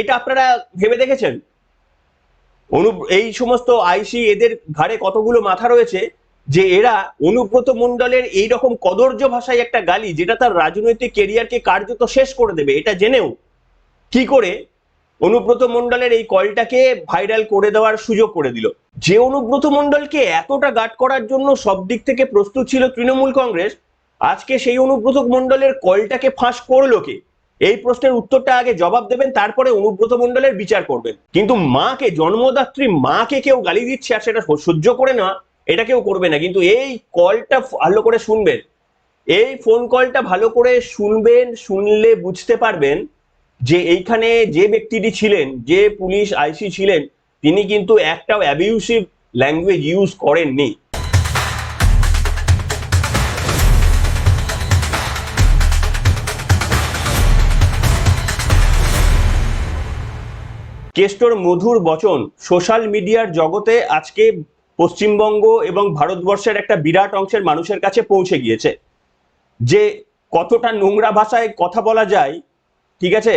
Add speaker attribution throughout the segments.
Speaker 1: এটা আপনারা ভেবে দেখেছেন? অনু এই সমস্ত আইসি এদের ঘাড়ে কতগুলো মাথা রয়েছে যে এরা অনুব্রত মণ্ডলের এই রকম কদর্য ভাষায় একটা গালি যেটা তার রাজনৈতিক কেরিয়ারকে কার্যত শেষ করে দেবে? এটা জেনেও কি করে অনুব্রত মণ্ডলের এই কলটাকে ভাইরাল করে দেওয়ার সুযোগ করে দিল? যে অনুব্রত মণ্ডলকে এতটা গাট করার জন্য সব দিক থেকে প্রস্তুত ছিল তৃণমূল কংগ্রেস, আজকে সেই অনুব্রত মণ্ডলের কলটাকে ফাঁস করল কে? এই প্রশ্নের উত্তরটা আগে জবাব দেবেন, তারপরে অনুব্রত মণ্ডলের বিচার করবেন। কিন্তু মাকে, জন্মদাত্রী মাকে কেউ গালি দিচ্ছে আর সেটা সহ্য করে না এটা কেউ করবে না। কিন্তু এই কলটা ভালো করে শুনবেন। এই ফোন কলটা ভালো করে শুনবেন, শুনলে বুঝতে পারবেন যে এইখানে যে ব্যক্তিটি ছিলেন, যে পুলিশ আইসি ছিলেন, তিনি কিন্তু একটাও অ্যাবিউসিভ ল্যাঙ্গুয়েজ ইউজ করেননি। কেষ্টর মধুর বচন সোশ্যাল মিডিয়ার জগতে আজকে পশ্চিমবঙ্গ এবং ভারতবর্ষের একটা বিরাট অংশের মানুষের কাছে পৌঁছে গিয়েছে। যে কতটা নোংরা ভাষায় কথা বলা যায়, ঠিক আছে?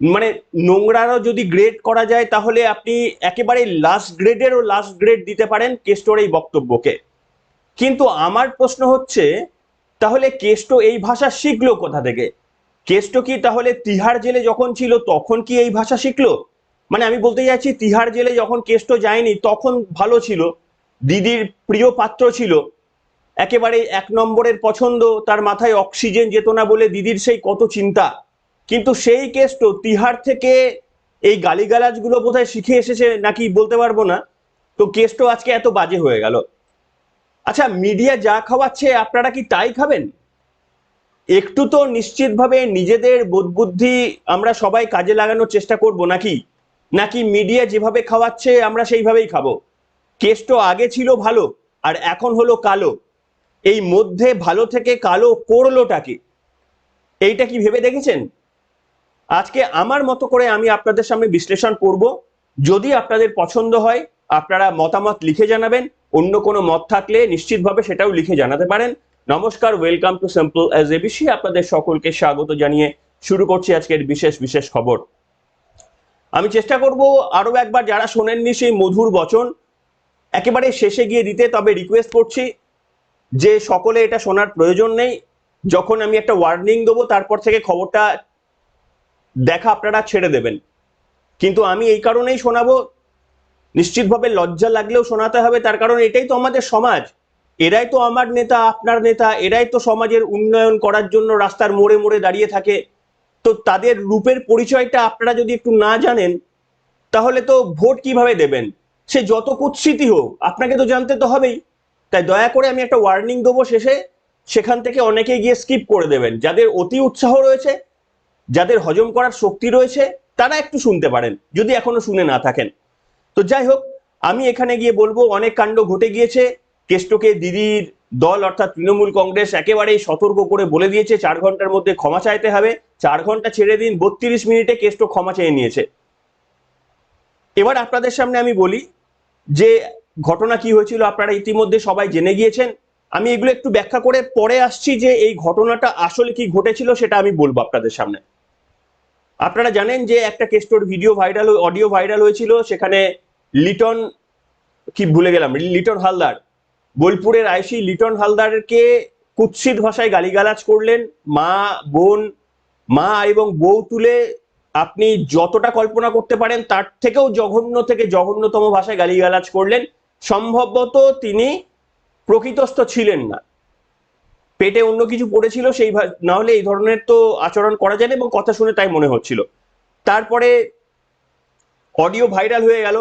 Speaker 1: মানে নোংরারও যদি গ্রেড করা যায়, তাহলে আপনি একেবারে লাস্ট গ্রেডেরও লাস্ট গ্রেড দিতে পারেন কেষ্টর এই বক্তব্যকে। কিন্তু আমার প্রশ্ন হচ্ছে, তাহলে কেষ্ট এই ভাষা শিখলো কোথা থেকে? কেষ্ট কি তাহলে তিহার জেলে যখন ছিল, তখন কি এই ভাষা শিখলো? মানে আমি বলতে চাইছি, তিহার জেলে যখন কেষ্ট যায়নি, তখন ভালো ছিল। দিদির প্রিয় পাত্র ছিল। একেবারে এক নম্বরের পছন্দ, তার মাথায় অক্সিজেন যেত না বলে দিদির সেই কত চিন্তা। কিন্তু সেই কেষ্ট তিহার থেকে এই গালিগালাজগুলো বোধহয় শিখে এসেছে নাকি বলতে পারব না। তো কেষ্ট আজকে এত বাজে হয়ে গেল। আচ্ছা মিডিয়া যা খাওয়াচ্ছে, আপনারা কি তাই খাবেন? একটু তো নিশ্চিতভাবে নিজেদের বোধবুদ্ধি আমরা সবাই কাজে লাগানোর চেষ্টা করব নাকি? নাকি মিডিয়া যেভাবে খাওয়াচ্ছে, আমরা সেইভাবেই খাব। কেষ্ট আগে ছিল ভালো, আর এখন হলো কালো। এই মধ্যে ভালো থেকে কালো করলোটাকে। এইটা কি ভেবে দেখেছেন? আজকে আমার মতো করে আমি আপনাদের সামনে বিশ্লেষণ করব। যদি আপনাদের পছন্দ হয়, আপনারা মতামত লিখে জানাবেন। অন্য কোনো মত থাকলে নিশ্চিতভাবে সেটাও লিখে জানাতে পারেন। নমস্কার welcome to simple as ABC আপনাদের সকলকে স্বাগত জানিয়ে শুরু করছি আজকের বিশেষ বিশেষ খবর। আমি চেষ্টা করব আরও একবার যারা শোনেননি সেই মধুর বচন। একেবারে শেষে গিয়ে দিতে, তবে রিকোয়েস্ট করছি যে সকলে এটা শোনার প্রয়োজন নেই। যখন আমি একটা ওয়ার্নিং দেবো, তারপর থেকে খবরটা দেখা আপনারা ছেড়ে দেবেন। কিন্তু আমি এই কারণেই শোনাবো, নিশ্চিতভাবে লজ্জা লাগলেও শোনাতে হবে, তার কারণ এটাই তো আমাদের সমাজ। এরাই তো আমার নেতা, আপনার নেতা, এরাই তো সমাজের উন্নয়ন করার জন্য রাস্তার মোড়ে মোড়ে দাঁড়িয়ে থাকে। তো তাদের রূপের পরিচয়টা আপনারা যদি একটু না জানেন, তাহলে তো ভোট কীভাবে দেবেন? সে যত কুৎসিতই হোক, আপনাকে তো জানতে তো হবেই। তাই দয়া করে আমি একটা ওয়ার্নিং দেবো শেষে, সেখান থেকে অনেকে গিয়ে স্কিপ করে দেবেন। যাদের অতি উৎসাহ রয়েছে, যাদের হজম করার শক্তি রয়েছে, তারা একটু শুনতে পারেন, যদি এখনও শুনে না থাকেন। তো যাই হোক, আমি এখানে গিয়ে বলব, অনেক কাণ্ড ঘটে গিয়েছে। কেষ্টকে দিদির দল, অর্থাৎ তৃণমূল কংগ্রেস, একেবারেই সতর্ক করে বলে দিয়েছে, চার ঘণ্টার মধ্যে ক্ষমা চাইতে হবে। চার ঘণ্টা ছেড়ে দিন, বত্রিশ মিনিটে কেষ্ট ক্ষমা চেয়ে নিয়েছে। এবার আপনাদের সামনে আমি বলি যে ঘটনা কি হয়েছিল, আপনারা ইতিমধ্যে সবাই জেনে গিয়েছেন। আমি এগুলো একটু ব্যাখ্যা করে পরে আসছি যে এই ঘটনাটা আসলে কি ঘটেছিল, সেটা আমি বলব আপনাদের সামনে। আপনারা জানেন যে একটা কেস্টোর ভিডিও ভাইরাল অডিও ভাইরাল হয়েছিল, সেখানে লিটন, কি ভুলে গেলাম, লিটন হালদার, বোলপুরের আইসি লিটন হালদারকে কুৎসিত ভাষায় গালিগালাজ করলেন। মা, বোন মা এবং বউ তুলে আপনি যতটা কল্পনা করতে পারেন, তার থেকেও জঘন্য থেকে জঘন্যতম ভাষায় গালিগালাজ করলেন। সম্ভবত তিনি প্রকৃতস্থ ছিলেন না। পেটে অন্য কিছু পড়েছিল, সেই না হলে এই ধরনের তো আচরণ করা যায় না এবং কথা শুনে তাই মনে হচ্ছিল। তারপরে অডিও ভাইরাল হয়ে গেল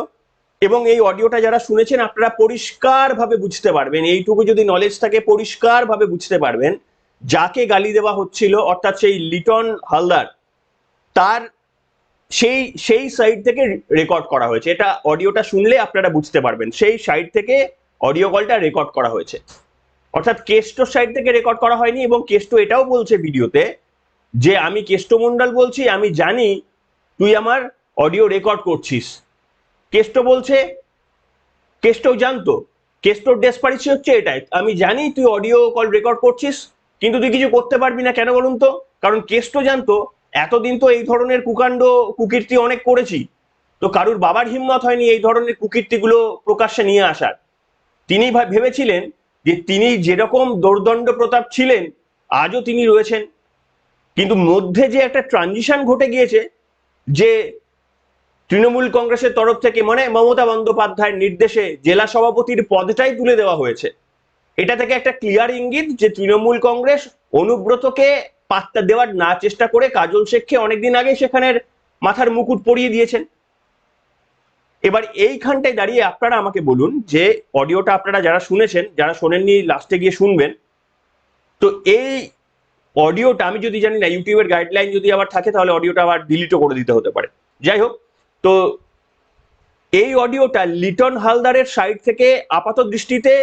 Speaker 1: এবং এই অডিওটা যারা শুনেছেন, আপনারা পরিষ্কারভাবে বুঝতে পারবেন, এইটুকু যদি নলেজ থাকে, পরিষ্কারভাবে বুঝতে পারবেন যাকে গালি দেওয়া হচ্ছিল, অর্থাৎ সেই লিটন হালদার, তার সেই সেই সাইড থেকে রেকর্ড করা হয়েছে। এটা অডিওটা শুনলে আপনারা বুঝতে পারবেন। সেই সাইড থেকে অডিও কলটা রেকর্ড করা হয়েছে। অর্থাৎ কেস্টোর সাইড থেকে রেকর্ড করা হয়নি এবং কেস্টো এটাও বলছে ভিডিওতে যে, আমি কেষ্ট মন্ডল বলছি, আমি জানি, তুই আমার অডিও রেকর্ড করছিস। কেষ্ট বলছে কেষ্ট জানতো। কেষ্টর ডেসপারিসি হচ্ছে এটাই, আমি জানি তুই অডিও কল রেকর্ড করছিস কিন্তু তুই কিছু করতে পারবি না, কেন বলুন তো? কারণ কেষ্ট জানতো, এতদিন তো এই ধরনের কুকাণ্ড, কুকীর্তি অনেক করেছি। তো কারুর বাবার হিম্মত হয়নি এই ধরনের কুকীর্তিগুলো প্রকাশ্যে নিয়ে আসার। তিনি ভেবেছিলেন যে তিনি যেরকম দোর্দণ্ড প্রতাপ ছিলেন, আজও তিনি রয়েছেন। কিন্তু মধ্যে যে একটা ট্রানজিশন ঘটে গিয়েছে, যে তৃণমূল কংগ্রেসের তরফ থেকে মানে মমতা বন্দ্যোপাধ্যায়ের নির্দেশে জেলা সভাপতির পদটাই তুলে দেওয়া হয়েছে। এটা থেকে একটা ক্লিয়ার ইঙ্গিত যে তৃণমূল কংগ্রেস অনুব্রতকে পাত্তা দেওয়ার না চেষ্টা করে কাজল শেখকে অনেকদিন আগে সেখানের মাথার মুকুট পরিয়ে দিয়েছেন। এবার এইখানটায় দাঁড়িয়ে আপনারা আমাকে বলুন যে অডিওটা আপনারা যারা শুনেছেন, যারা শোনেননি, লাস্টে গিয়ে শুনবেন। তো এই অডিওটা আমি যদি জানি না, ইউটিউবের গাইডলাইন যদি আবার থাকে, তাহলে অডিওটা আবার ডিলিটও করে দিতে হতে পারে। যাই হোক, তো এই অডিওটা লিটন হালদারের সাইড থেকে আপাত দৃষ্টিতে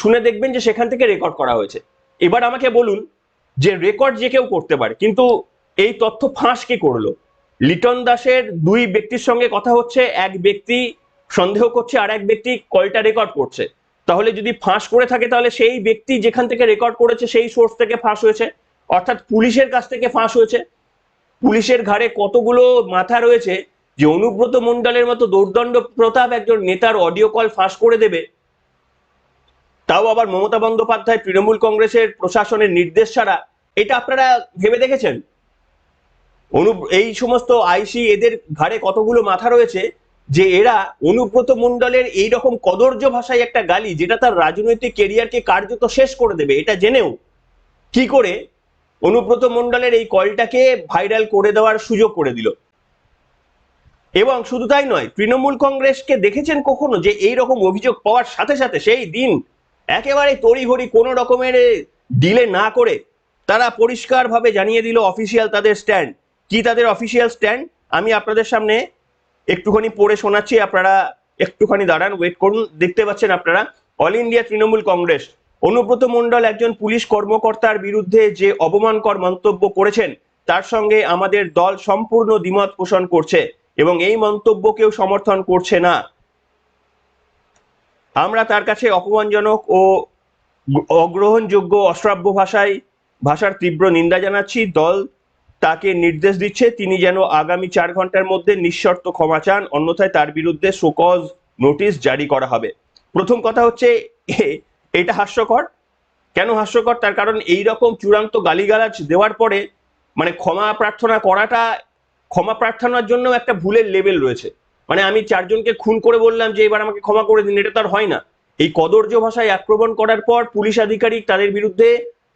Speaker 1: শুনে দেখবেন যে সেখান থেকে রেকর্ড করা হয়েছে। এবার আমাকে বলুন যে রেকর্ড যে কেউ করতে পারে, কিন্তু এই তথ্য ফাঁস কে করল? লিটন দাসের দুই ব্যক্তির সঙ্গে কথা হচ্ছে, এক ব্যক্তি সন্দেহ করছে, আর এক ব্যক্তি কলটা রেকর্ড করছে। তাহলে যদি ফাঁস করে থাকে, তাহলে সেই ব্যক্তি যেখান থেকে রেকর্ড করেছে, সেই সোর্স থেকে ফাঁস হয়েছে। অর্থাৎ পুলিশের কাছ থেকে ফাঁস হয়েছে। পুলিশের ঘাড়ে কতগুলো মাথা রয়েছে যে অনুব্রত মণ্ডলের মতো দৌর্দণ্ড প্রতাপ একজন নেতার অডিও কল ফাঁস করে দেবে। তাও আবার মমতা বন্দ্যোপাধ্যায় তৃণমূল কংগ্রেসের প্রশাসনের নির্দেশ ছাড়া। এটা আপনারা ভেবে দেখেছেন? অনু, এই সমস্ত আইসি এদের ঘাড়ে কতগুলো মাথা রয়েছে যে এরা অনুব্রত মণ্ডলের এই রকম কদর্য ভাষায় একটা গালি, যেটা তার রাজনৈতিক কেরিয়ারকে কার্যত শেষ করে দেবে, এটা জেনেও। কি করে? অনুব্রত মণ্ডলের এই কলটাকে ভাইরাল করে দেওয়ার সুযোগ করে দিল। এবং শুধু তাই নয়, তৃণমূল কংগ্রেসকে দেখেছেন কখনো যে এই রকম অভিযোগ পাওয়ার সাথে সাথে সেই দিন একেবারে তড়িঘড়ি কোনো রকমের ডিলে না করে তারা পরিষ্কারভাবে জানিয়ে দিল অফিসিয়াল তাদের স্ট্যান্ড কি তাদের অফিসিয়াল স্ট্যান্ড আমি আপনাদের সামনে একটুখানি পড়ে শোনাচ্ছি, আপনারা একটুখানি দাঁড়ান ওয়েট করুন। দেখতে পাচ্ছেন আপনারা all India Trinamool Congress Anubrata Mondal একজন পুলিশ কর্মকর্তার বিরুদ্ধে যে অবমানকর মন্তব্য করেছেন, তার সঙ্গে আমাদের দল সম্পূর্ণ দ্বিমত পোষণ করছে এবং এই মন্তব্যকেও সমর্থন করছে না। আমরা তার কাছে অপমানজনক ও অগ্রহণযোগ্য অশ্রাব্য ভাষায়, ভাষার তীব্র নিন্দা জানাচ্ছি। দল তাকে নির্দেশ দিচ্ছে, তিনি যেন আগামী চার ঘণ্টার মধ্যে নিঃশর্ত ক্ষমা চান, অন্যথায় তার বিরুদ্ধে শোকজ নোটিশ জারি করা হবে। প্রথম কথা হচ্ছে, এটা হাস্যকর। কেন হাস্যকর? তার কারণ এই রকম চূড়ান্ত গালিগালাজ দেওয়ার পরে মানে ক্ষমা প্রার্থনা করাটা, ক্ষমা প্রার্থনার জন্য একটা ভুলের লেভেল রয়েছে। মানে আমি চারজনকে খুন করে বললাম যে এবার আমাকে ক্ষমা করে দিন, এটা তো আর হয় না। এই কদর্য ভাষায় আক্রমণ করার পর পুলিশ আধিকারিক তাদের বিরুদ্ধে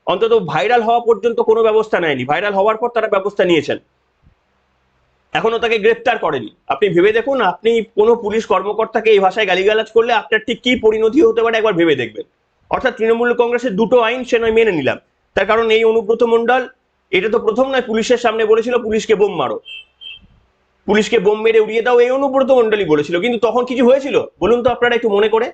Speaker 1: অন্তত ভাইরাল হওয়া পর্যন্ত কোনো ব্যবস্থা নেয়নি। ভাইরাল হওয়ার পর তারা ব্যবস্থা নিয়েছেন। এখনও তাকে গ্রেপ্তার করেনি। আপনি ভেবে দেখুন, আপনি কোনো পুলিশ কর্মকর্তাকে এই ভাষায় গালিগালাজ করলে আপনার ঠিক কি পরিণতি হতে পারে একবার ভেবে দেখবেন। অর্থাৎ তৃণমূল কংগ্রেসের দুটো আইন সে নয় মেনে নিলাম। তার কারণ এই অনুব্রত মণ্ডল, এটা তো প্রথম নয়, পুলিশের সামনে বলেছিল পুলিশকে বোম মারো। পুলিশকে বোম মেরে উড়িয়ে দাও, এই অনুব্রত মণ্ডলই বলেছিল। কিন্তু তখন কিছু হয়েছিল? বলুন তো আপনারা একটু মনে করে।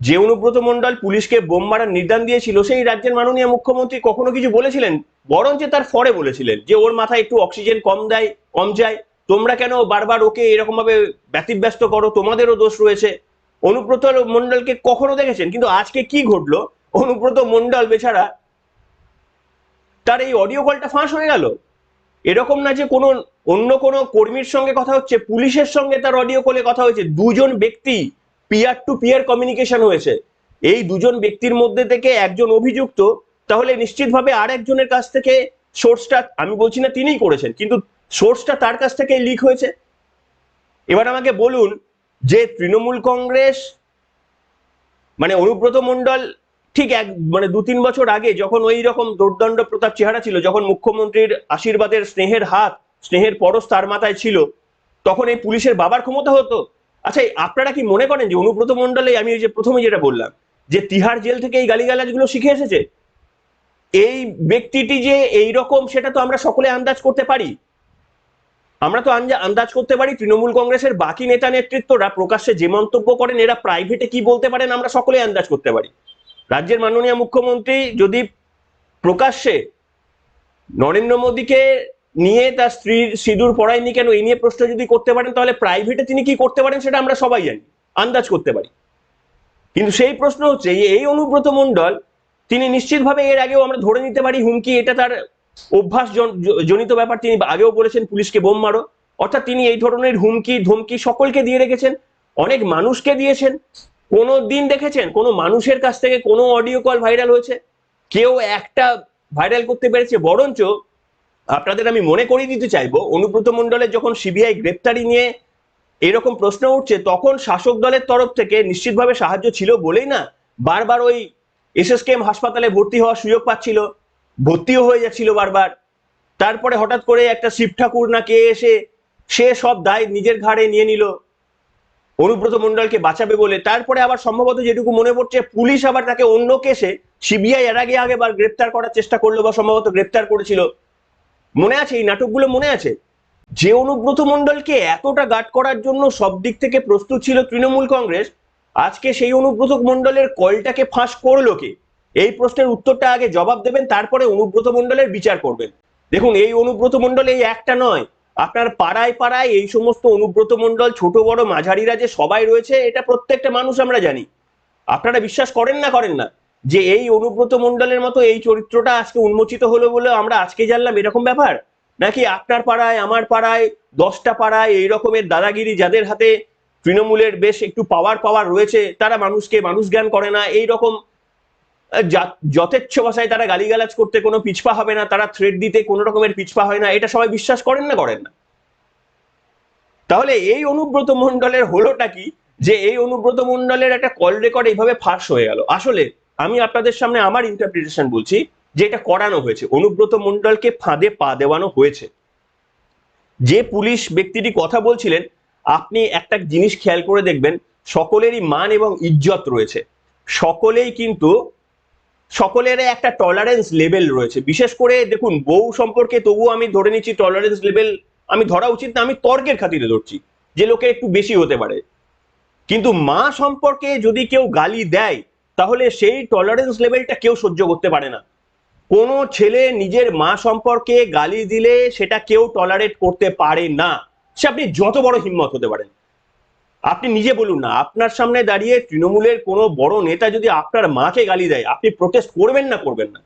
Speaker 1: যে অনুব্রত মণ্ডল পুলিশকে বোম মারার নির্দান দিয়েছিল, সেই রাজ্যের মাননীয় মুখ্যমন্ত্রী কখনো কিছু বলেছিলেন? বরঞ্চ তার ফরে বলেছিলেন যে, ওর মাথায় একটু অক্সিজেন কম দেয়, কম যায়। তোমরা কেন বারবার ওকে এরকম ভাবে ব্যতিব্যস্ত করো? তোমাদেরও দোষ রয়েছে। অনুব্রত মণ্ডলকে কখনো দেখেছেন? কিন্তু আজকে কি ঘটলো? অনুব্রত মণ্ডল বেচারা তার এই অডিও কলটা ফাঁস হয়ে গেল। এরকম না যে কোনো অন্য কোনো কর্মীর সঙ্গে কথা হচ্ছে, পুলিশের সঙ্গে তার অডিও কলে কথা হয়েছে। দুজন ব্যক্তি পিয়ার টু পিয়ার কমিউনিকেশন হয়েছে। এই দুজন ব্যক্তির মধ্যে থেকে একজন অভিযুক্ত, তাহলে নিশ্চিতভাবে আর একজনের কাছ থেকে সোর্সটা আমি বলছি না তিনিই করেছেন, কিন্তু সোর্সটা তার কাছ থেকে লিক হয়েছে। এবার আমাকে বলুন যে তৃণমূল কংগ্রেস মানে অনুব্রত মণ্ডল ঠিক এক মানে দু তিন বছর আগে যখন ওই রকম দুর্দণ্ড প্রতাপ চেহারা ছিল, যখন মুখ্যমন্ত্রীর আশীর্বাদের স্নেহের হাত, স্নেহের পরশ তার মাথায় ছিল, তখন এই পুলিশের বাবার ক্ষমতা হতো? আচ্ছা আপনারা কি মনে করেন যে অনুব্রত মণ্ডলে, আমি ওই যে প্রথমে যেটা বললাম, যে তিহার জেল থেকে এই গালিগালাজগুলো শিখে এসেছে? এই ব্যক্তিটি যে এই রকম সেটা তো আমরা সকলে আন্দাজ করতে পারি। আমরা তো আন্দাজ করতে পারি তৃণমূল কংগ্রেসের বাকি নেতা নেতৃত্বরা প্রকাশ্যে যে মন্তব্য করেন, এরা প্রাইভেটে কি বলতে পারেন, আমরা সকলে আন্দাজ করতে পারি। রাজ্যের মাননীয় মুখ্যমন্ত্রী যদি প্রকাশ্যে নরেন্দ্র মোদীকে নিয়ে তার স্ত্রীর সিঁদুর পড়ায়নি কেন এই নিয়ে প্রশ্ন যদি করতে পারেন, তাহলে প্রাইভেটে তিনি কি করতে পারেন সেটা আমরা সবাই জানি, আন্দাজ করতে পারি। কিন্তু সেই প্রশ্ন হচ্ছে, এই অনুব্রত মণ্ডল, তিনি নিশ্চিতভাবে এর আগেও আমরা ধরে নিতে পারি হুমকি, এটা তার অভ্যাস জনিত ব্যাপার, তিনি আগেও বলেছেন পুলিশকে বোম মারো। অর্থাৎ তিনি এই ধরনের হুমকি, ধমকি সকলকে দিয়ে রেখেছেন, অনেক মানুষকে দিয়েছেন। কোনো দিন দেখেছেন? কোনো মানুষের কাছ থেকে কোনো অডিও কল ভাইরাল হয়েছে? কেউ একটা ভাইরাল করতে পেরেছে? বরঞ্চ আপনাদের আমি মনে করিয়ে দিতে চাইব, অনুব্রত মণ্ডলের যখন সিবিআই গ্রেপ্তারি নিয়ে এরকম প্রশ্ন উঠছে, তখন শাসক দলের তরফ থেকে নিশ্চিতভাবে সাহায্য ছিল বলেই না, বারবার ওই এসএসকেএম হাসপাতালে ভর্তি হওয়ার সুযোগ পাচ্ছিল, ভর্তিও হয়ে যাচ্ছিল বারবার। তারপরে হঠাৎ করে একটা শিব ঠাকুর না কে এসে, সে সব দায় নিজের ঘাড়ে নিয়ে নিল। অনুব্রত মণ্ডলকে বাঁচাবে বলে। তারপরে আবার সম্ভবত যেটুকু মনে পড়ছে, পুলিশ আবার তাকে অন্য কেসে সিবিআই এর আগে আগেবার গ্রেপ্তার করার চেষ্টা করল বা সম্ভবত গ্রেপ্তার করেছিল। মনে আছে? এই নাটকগুলো মনে আছে? যে অনুব্রত মণ্ডলকে এতটা গার্ড করার জন্য সব দিক থেকে প্রস্তুত ছিল তৃণমূল কংগ্রেস, আজকে সেই অনুব্রত মণ্ডলের কলটাকে ফাঁস করল কে? এই প্রশ্নের উত্তরটা আগে জবাব দেবেন, তারপরে অনুব্রত মণ্ডলের বিচার করবেন। দেখুন, এই অনুব্রত মণ্ডল এই একটা নয়। আপনার পাড়ায় পাড়ায় এই সমস্ত অনুব্রত মণ্ডল, ছোট, বড়, মাঝারিরা যে সবাই রয়েছে, এটা প্রত্যেকটা মানুষ আমরা জানি। আপনারা বিশ্বাস করেন না করেন না, যে এই অনুব্রত মণ্ডলের মতো এই চরিত্রটা আজকে উন্মোচিত হলো বলে আমরা আজকে জানলাম এরকম ব্যাপার? নাকি আপনার পাড়ায়, আমার পাড়ায়, দশটা পাড়ায় এই রকমের দাদাগিরি যাদের হাতে তৃণমূলের বেশ একটু পাওয়ার পাওয়ার রয়েছে, তারা মানুষকে মানুষ জ্ঞান করে না, এই রকম যথেচ্ছ ভাষায় তারা গালিগালাজ করতে কোনো পিছপা হবে না, তারা থ্রেড দিতে কোনো রকমের পিছপা হয় না, এটা সবাই বিশ্বাস করেন না করেন না? তাহলে এই অনুব্রত মন্ডলের হলোটা কি? যে এই অনুব্রত মন্ডলের একটা কল রেকর্ড এইভাবে ফাঁস হয়ে গেল। আসলে আমি আপনাদের সামনে আমার ইন্টারপ্রিটেশন বলছি, যে এটা করানো হয়েছে। অনুব্রত মন্ডলকে ফাঁদে পা দেওয়ানো হয়েছে। যে পুলিশ ব্যক্তিটি কথা বলছিলেন, আপনি একটা জিনিস খেয়াল করে দেখবেন, সকলেরই মান এবং ইজ্জত রয়েছে। সকলেই কিন্তু সকলের একটা টলারেন্স লেভেল রয়েছে। বিশেষ করে দেখুন, বউ সম্পর্কে তবুও আমি ধরে নিচ্ছি টলারেন্স লেভেল আমি ধরা উচিত না, আমি তর্কের খাতিরে ধরছি, যে লোকে একটু বেশি হতে পারে। কিন্তু মা সম্পর্কে যদি কেউ গালি দেয়, তাহলে সেই টলারেন্স লেভেলটা কেউ সহ্য করতে পারে না। কোনো ছেলে নিজের মা সম্পর্কে গালি দিলে সেটা কেউ টলারেট করতে পারে না। সে আপনি যত বড় হিম্মত হতে পারেন। আপনি নিজে বলুন না, আপনার সামনে দাঁড়িয়ে তৃণমূলের কোনো বড় নেতা যদি আপনার মাকে গালি দেয়, আপনি প্রোটেস্ট করবেন না করবেন না?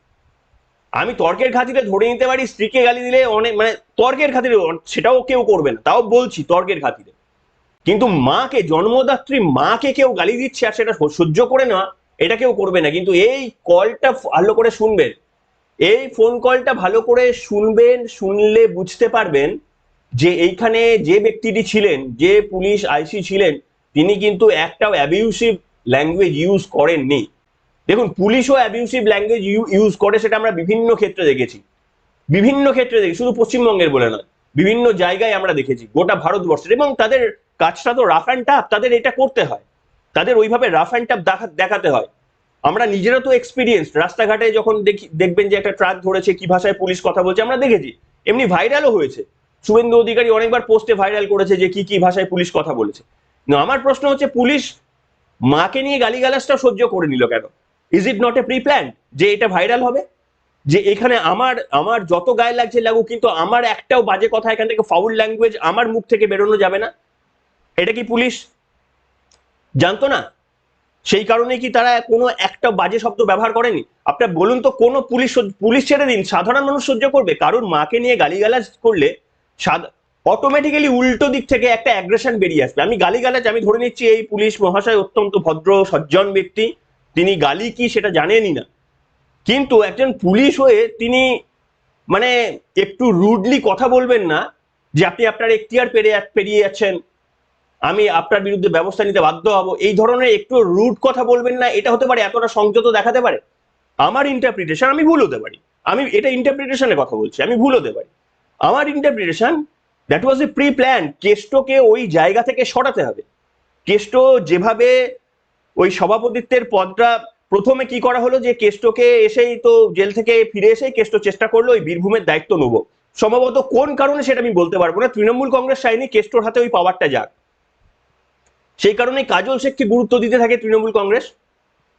Speaker 1: আমি তর্কের খাতিরে ধরে নিতে পারি, স্ত্রীকে গালি দিলে অনেক মানে তর্কের খাতিরে সেটাও কেউ করবে না, তাও বলছি তর্কের খাতিরে। কিন্তু মাকে, জন্মদাত্রী মাকে কেউ গালি দিচ্ছে আর সেটা সহ্য করে না এটা কেউ করবে না। কিন্তু এই কলটা ভালো করে শুনবেন, এই ফোন কলটা ভালো করে শুনবেন, শুনলে বুঝতে পারবেন যে এইখানে যে ব্যক্তিটি ছিলেন, যে পুলিশ আইসি ছিলেন, তিনি কিন্তু একটাও অ্যাবিউসিভ ল্যাঙ্গুয়েজ ইউজ করেননি। দেখুন, পুলিশও অ্যাবিউসিভ ল্যাঙ্গুয়েজ ইউজ করে, সেটা আমরা বিভিন্ন ক্ষেত্রে দেখেছি। বিভিন্ন ক্ষেত্রে দেখি শুধু পশ্চিমবঙ্গের বলে নয়, বিভিন্ন জায়গায় আমরা দেখেছি, গোটা ভারতবর্ষের। এবং তাদের কাজটা তো রাফ অ্যান্ড টাফ তাদের এটা করতে হয়। তাদের ওইভাবে রাফ অ্যান্ড টাফ দেখা দেখাতে হয়। আমরা নিজেরা তো এক্সপিরিয়েন্স রাস্তাঘাটে যখন দেখি দেখবেন যে একটা ট্রাক ধরেছে, কি ভাষায় পুলিশ কথা বলছে, আমরা দেখেছি। এমনি ভাইরালও হয়েছে। শুভেন্দু অধিকারী অনেকবার পোস্টে ভাইরাল করেছে যে কি কি ভাষায় পুলিশ কথা বলেছে। আমার প্রশ্ন হচ্ছে, পুলিশ মাকে নিয়ে গালিগালাজটা সহ্য করে নিল কেন? Is it not a pre plan যে এটা ভাইরাল হবে? যে এখানে আমার আমার যত গায়ে লাগছে লাগুক, কিন্তু আমার একটাও বাজে কথা এখান থেকে ফাউল ল্যাঙ্গুয়েজ আমার মুখ থেকে বেরোনো যাবে না। এটা কি পুলিশ? জানতো না? সেই কারণে কি তারা কোনো একটা বাজে শব্দ ব্যবহার করেনি? আপনার বলুন তো, কোনো পুলিশ পুলিশ ছেড়ে দিন, সাধারণ মানুষ সহ্য করবে? কারোর মাকে নিয়ে গালিগালাজ করলে অটোমেটিক্যালি উল্টো দিক থেকে একটা অ্যাগ্রেশন বেরিয়ে আসবে। আমি গালিগালাজ, আমি ধরে নিচ্ছি এই পুলিশ মহাশয় অত্যন্ত ভদ্র, সজ্জন ব্যক্তি। তিনি গালি কি সেটা জানেনই না। কিন্তু একজন পুলিশ হয়ে তিনি মানে একটু রুডলি কথা বলবেন না, যে আপনি আপনার এখতিয়ার পেরিয়ে পেরিয়ে যাচ্ছেন আমি আপনার বিরুদ্ধে ব্যবস্থা নিতে বাধ্য হব। এই ধরনের একটু রুড কথা বলবেন না, এটা হতে পারে এতটা সংযত দেখাতে পারে। আমার ইন্টারপ্রিটেশন আমি ভুল হতে পারি। আমি এটা ইন্টারপ্রিটেশনের কথা বলছি, আমি ভুল হতে পারি। আমার interpretation that was a pre plan কেষ্টকে ওই জায়গা থেকে সরাতে হবে। কেষ্ট যেভাবে ওই সভাপতিত্বের পদটা প্রথমে কি করা হলো যে, কেষ্টকে এসেই তো জেল থেকে ফিরে এসেই কেষ্ট চেষ্টা করল ওই বীরভূমের দায়িত্ব নেব। সম্ভবত কোন কারণে সেটা আমি বলতে পারব না। তৃণমূল কংগ্রেস চাইনি কেষ্টর হাতে ওই পাওয়ারটা যাক। সেই কারণে কাজল শেখকে গুরুত্ব দিতে থাকে তৃণমূল কংগ্রেস।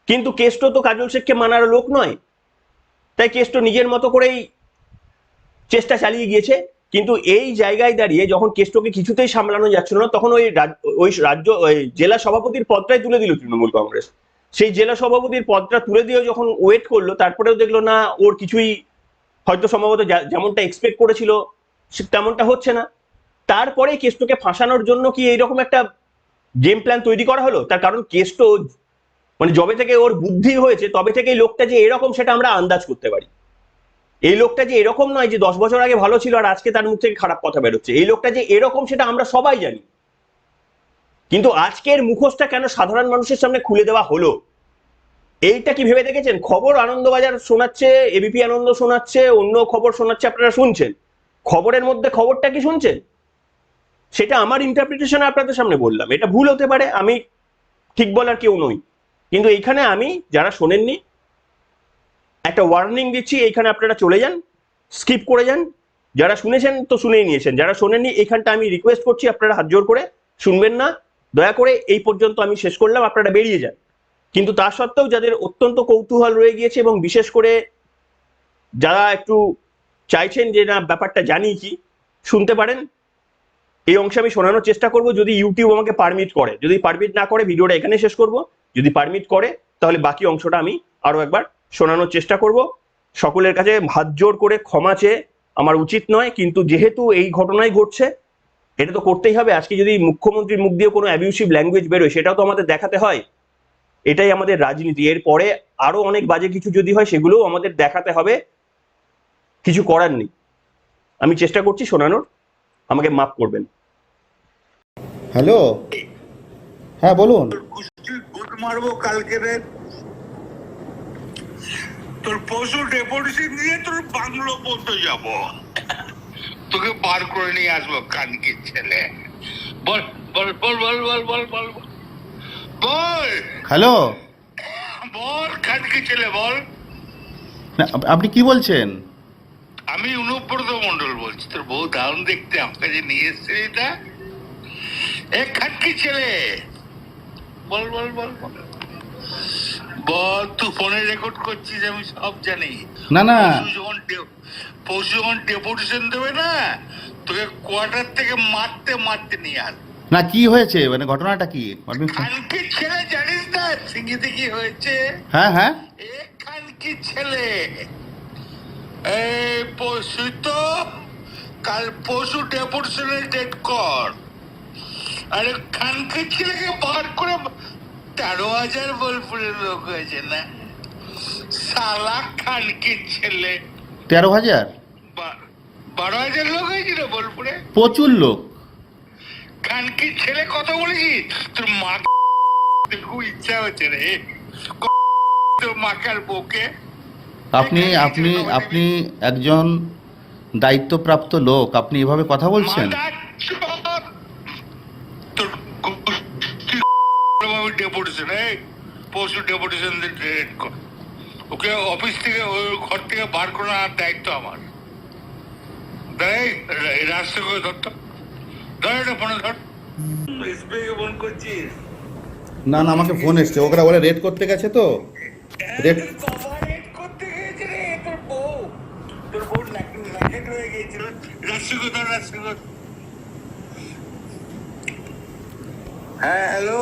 Speaker 1: কিন্তু কেষ্ট তো কাজল শেখকে মানার লোক নয়। তাই কেষ্ট নিজের মতো করেই চেষ্টা চালিয়ে গিয়েছে, কিন্তু এই জায়গায় দাঁড়িয়ে যখন কেষ্টকে কিছুতেই সামলানো যাচ্ছিল না, তখন ওই ওই রাজ্য, ওই জেলা সভাপতির পদটাই তুলে দিল তৃণমূল কংগ্রেস। সেই জেলা সভাপতির পদটা তুলে দিয়েও যখন ওয়েট করল, তারপরেও দেখল না, ওর কিছুই হয়তো সম্ভবত যেমনটা এক্সপেক্ট করেছিল তেমনটা হচ্ছে না। তারপরে কেষ্টকে ফাঁসানোর জন্য কি এইরকম একটা গেম প্ল্যান তৈরি করা হলো? তার কারণ কেষ্ট মানে যবে থেকে ওর বুদ্ধি হয়েছে, তবে থেকে লোকটা যে এরকম, সেটা আমরা আন্দাজ করতে পারি। এই লোকটা যে এরকম নয় যে দশ বছর আগে ভালো ছিল আর আজকে তার মুখ থেকে খারাপ কথা বেরোচ্ছে। এই লোকটা যে এরকম, সেটা আমরা সবাই জানি। কিন্তু আজকের মুখোশটা কেন সাধারণ মানুষের সামনে খুলে দেওয়া হলো? এইটা কি ভেবে দেখেছেন? খবর আনন্দবাজার শোনাচ্ছে এবিপি আনন্দ শোনাচ্ছে, অন্য খবর শোনাচ্ছে, আপনারা শুনছেন। খবরের মধ্যে খবরটা কি শুনছেন? সেটা আমার ইন্টারপ্রিটেশন আপনাদের সামনে বললাম। এটা ভুল হতে পারে, আমি ঠিক বলার কেউ নই। কিন্তু এইখানে আমি, যারা শোনেননি একটা ওয়ার্নিং দিচ্ছি এইখানে আপনারা চলে যান স্কিপ করে যান। যারা শুনেছেন তো শুনেই নিয়েছেন, যারা শোনেননি এখানটা আমি রিকোয়েস্ট করছি আপনারা হাত জোর করে, শুনবেন না। দয়া করে এই পর্যন্ত আমি শেষ করলাম, আপনারা বেরিয়ে যান। কিন্তু তা সত্ত্বেও যাদের অত্যন্ত কৌতূহল রয়ে গিয়েছে এবং বিশেষ করে যারা একটু চাইছেন যে না, ব্যাপারটা জানি কি, শুনতে পারেন। এই অংশে আমি শোনানোর চেষ্টা করব, যদি ইউটিউব আমাকে পারমিট করে। যদি পারমিট না করে, ভিডিওটা এখানে শেষ করব। যদি পারমিট করে, তাহলে বাকি অংশটা আমি আরও একবার শোনানোর চেষ্টা করব। সকলের কাছে হাত জোর করে ক্ষমা চেয়ে আমার উচিত নয় কিন্তু যেহেতু এই ঘটনাই ঘটছে এটা তো করতেই হবে। আজকে যদি মুখ্যমন্ত্রীর মুখ দিয়ে কোনো অ্যাবিউসিভ ল্যাঙ্গুয়েজ বেরোয় সেটাও তো আমাদের দেখাতে হয়। এটাই আমাদের রাজনীতি। এর পরে আরও অনেক বাজে কিছু যদি হয় সেগুলোও আমাদের দেখাতে হবে। কিছু করার নেই। আমি চেষ্টা করছি শোনানোর। আমাকে মাফ করবেন।
Speaker 2: হ্যালো? হ্যাঁ বলুন।
Speaker 3: গুড মারবো কালকে রে তোর পশু ডেপুটেশন দিয়ে তোর বাংলো পর্যন্ত যাব। তোকে বার করে নিয়ে আসব কানকির ছেলে। বল বল বল বল বল বল বল বল।
Speaker 2: হ্যালো?
Speaker 3: বল কানকি ছেলে বল।
Speaker 2: আপনি কি বলছেন?
Speaker 3: আমি অনুব্রত মন্ডল বলছি তোর বউ দারুণ দেখতে আমার কাছে নিয়ে এসছে এটা। এ খাটকি ছেলে! বল বল বল বল। বল তুই ফোনে রেকর্ড করছিস আমি সব জানি।
Speaker 2: না না।
Speaker 3: যখন পরশু যখন ডেপুটেশন দেবে না তোকে কোয়ার্টার থেকে মারতে মারতে নিয়ে আস
Speaker 2: না কি হয়েছে? মানে ঘটনাটা কি?
Speaker 3: খানকি ছেলে জানিস না? সিঙ্গিতে কি হয়েছে?
Speaker 2: হ্যাঁ হ্যাঁ।
Speaker 3: এ খানকি ছেলে। এই পরশু তো কাল পরশু ডেপুটেশনের ডেট কর। আরে খানকি ছেলেকে বার করে তেরো হাজার বোলপুরের লোক হয়েছে না। সালা খানকি ছেলে।
Speaker 2: তেরো হাজার?
Speaker 3: বারো হাজার লোক হয়েছিল বোলপুরে?
Speaker 2: প্রচুর লোক।
Speaker 3: খানকি ছেলে কত বলেছি? তোর মা খুব ইচ্ছা হচ্ছে রে। তোর মাকার বউকে?
Speaker 2: আপনি আপনি আপনি একজন দায়িত্বপ্রাপ্ত লোক। আপনি এভাবে কথা বলছেন?
Speaker 3: ডেপুটেশন এই পশু ডেপুটেশন রেড কর। ওকে অফিস থেকে ওই ঘর থেকে বার করার দায়িত্ব আমার। দেখ রাস্তা করে ধরতো ধর এটা ফোনে ধর। এসবিআই ফোন করছিস
Speaker 2: না না আমাকে ফোন এসছে। ওরা বলে রেড করতে গেছে তো। রেড
Speaker 3: করতে রে তোর বউ। তোর বউ হয়ে গিয়েছিল। হ্যাঁ হ্যালো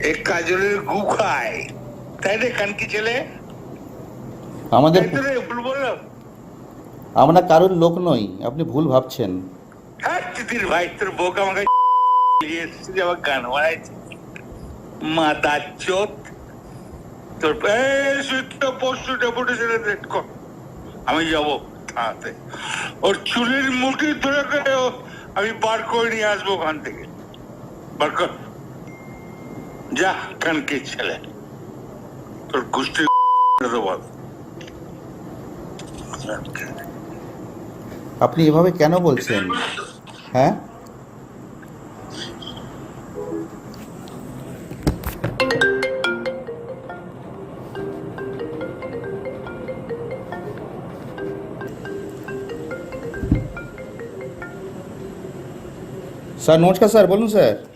Speaker 3: এ কাজলের গু খায় তাই রে খানকি ছেলে
Speaker 2: আমাদের
Speaker 3: ভুল বললাম
Speaker 2: আমরা কারোর লোক নই আপনি ভুল ভাবছেন।
Speaker 3: হ্যাঁ ভাই তোর আমাকে এসেছে আমার গান বানাইছে। মাদা চোত। তোর এই সুইট পরশু ডেপুটেশনে রেট কর আমি যাব থানাতে। ওর চুলের মুঠি ধরে আমি বার করে নিয়ে আসব ওখান থেকে। বার কর। যা কানকে ছেলে। তোর গুষ্টি
Speaker 2: আপনি এভাবে কেন বলছেন? হ্যাঁ? স্যার, নমস্কার স্যার, বলুন স্যার।